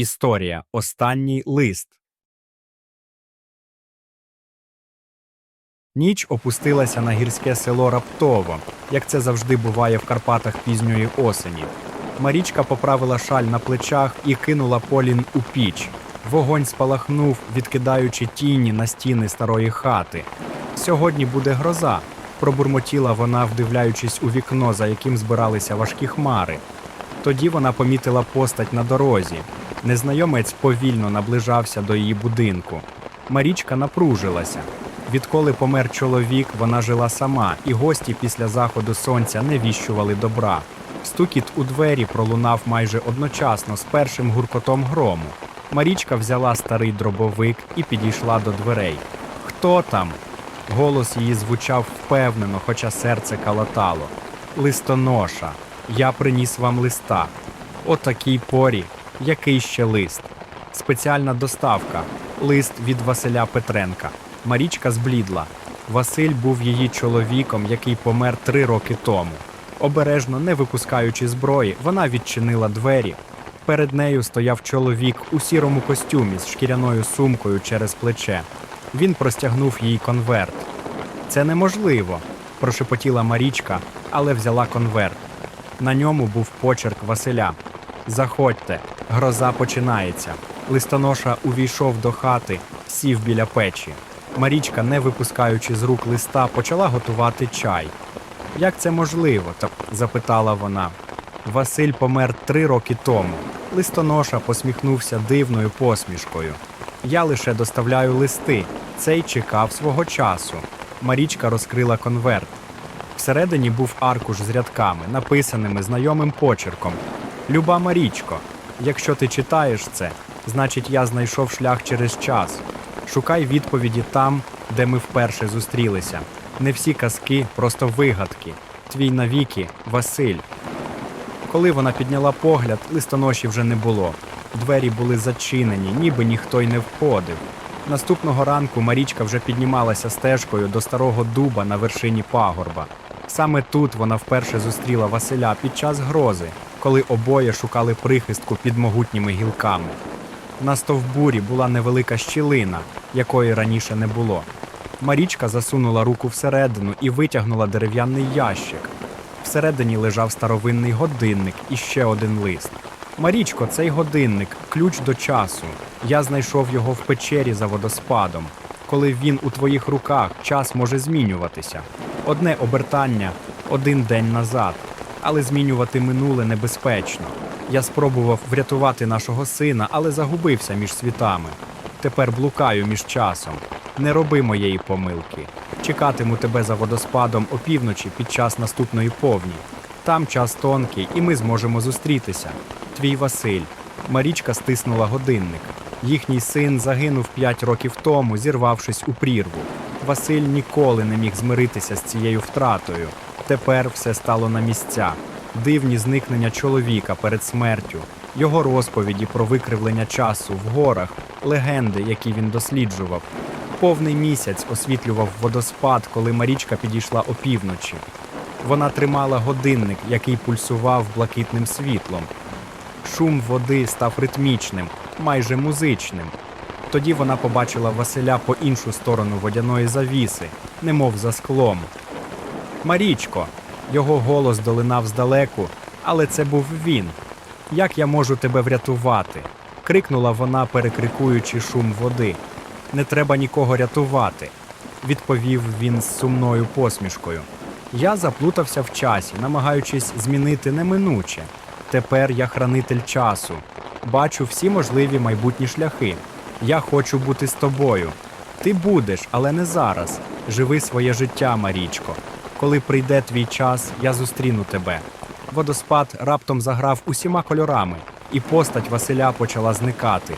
Історія. Останній лист. Ніч опустилася на гірське село раптово, як це завжди буває в Карпатах пізньої осені. Марічка поправила шаль на плечах і кинула полін у піч. Вогонь спалахнув, відкидаючи тіні на стіни старої хати. Сьогодні буде гроза, пробурмотіла вона, вдивляючись у вікно, за яким збиралися важкі хмари. Тоді вона помітила постать на дорозі. Незнайомець повільно наближався до її будинку. Марічка напружилася. Відколи помер чоловік, вона жила сама, і гості після заходу сонця не віщували добра. Стукіт у двері пролунав майже одночасно з першим гуркотом грому. Марічка взяла старий дробовик і підійшла до дверей. Хто там? Голос її звучав впевнено, хоча серце калатало. Листоноша, я приніс вам листа. О такій порі, який ще лист? Спеціальна доставка. Лист від Василя Петренка. Марічка зблідла. Василь був її чоловіком, який помер три роки тому. Обережно, не випускаючи зброї, вона відчинила двері. Перед нею стояв чоловік у сірому костюмі з шкіряною сумкою через плече. Він простягнув їй конверт. Це неможливо, прошепотіла Марічка, але взяла конверт. На ньому був почерк Василя. Заходьте, гроза починається. Листоноша увійшов до хати, сів біля печі. Марічка, не випускаючи з рук листа, почала готувати чай. Як це можливо? та запитала вона. Василь помер три роки тому. Листоноша посміхнувся дивною посмішкою. Я лише доставляю листи. Цей чекав свого часу. Марічка розкрила конверт. Всередині був аркуш з рядками, написаними знайомим почерком. Люба Марічко, якщо ти читаєш це, значить я знайшов шлях через час. Шукай відповіді там, де ми вперше зустрілися. Не всі казки, просто вигадки. Твій навіки, Василь. Коли вона підняла погляд, листоноші вже не було. Двері були зачинені, ніби ніхто й не входив. Наступного ранку Марічка вже піднімалася стежкою до старого дуба на вершині пагорба. Саме тут вона вперше зустріла Василя під час грози, коли обоє шукали прихистку під могутніми гілками. На стовбурі була невелика щілина, якої раніше не було. Марічка засунула руку всередину і витягнула дерев'яний ящик. Всередині лежав старовинний годинник і ще один лист. Марічко, цей годинник ключ до часу. Я знайшов його в печері за водоспадом. Коли він у твоїх руках, час може змінюватися. Одне обертання один день назад, але змінювати минуле небезпечно. Я спробував врятувати нашого сина, але загубився між світами. Тепер блукаю між часом. Не роби моєї помилки. Чекатиму тебе за водоспадом опівночі під час наступної повні. Там час тонкий, і ми зможемо зустрітися. Твій Василь. Марічка стиснула годинник. Їхній син загинув п'ять років тому, зірвавшись у прірву. Василь ніколи не міг змиритися з цією втратою. Тепер все стало на місця. Дивні зникнення чоловіка перед смертю, його розповіді про викривлення часу в горах, легенди, які він досліджував. Повний місяць освітлював водоспад, коли Марічка підійшла опівночі. Вона тримала годинник, який пульсував блакитним світлом. Шум води став ритмічним, майже музичним. Тоді вона побачила Василя по іншу сторону водяної завіси, немов за склом. Марічко, його голос долинав здалеку, але це був він. Як я можу тебе врятувати? крикнула вона, перекрикуючи шум води. Не треба нікого рятувати, відповів він з сумною посмішкою. Я заплутався в часі, намагаючись змінити неминуче. Тепер я хранитель часу. Бачу всі можливі майбутні шляхи. Я хочу бути з тобою. Ти будеш, але не зараз. Живи своє життя, Марічко. Коли прийде твій час, я зустріну тебе. Водоспад раптом заграв усіма кольорами, і постать Василя почала зникати.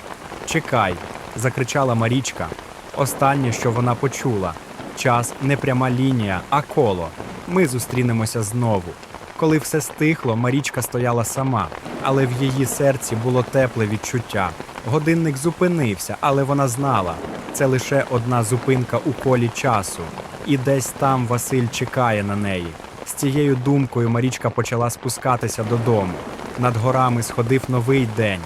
Чекай, закричала Марічка. Останнє, що вона почула. Час не пряма лінія, а коло. Ми зустрінемося знову. Коли все стихло, Марічка стояла сама, але в її серці було тепле відчуття. Годинник зупинився, але вона знала, це лише одна зупинка у колі часу. І десь там Василь чекає на неї. З цією думкою Марічка почала спускатися додому. Над горами сходив новий день.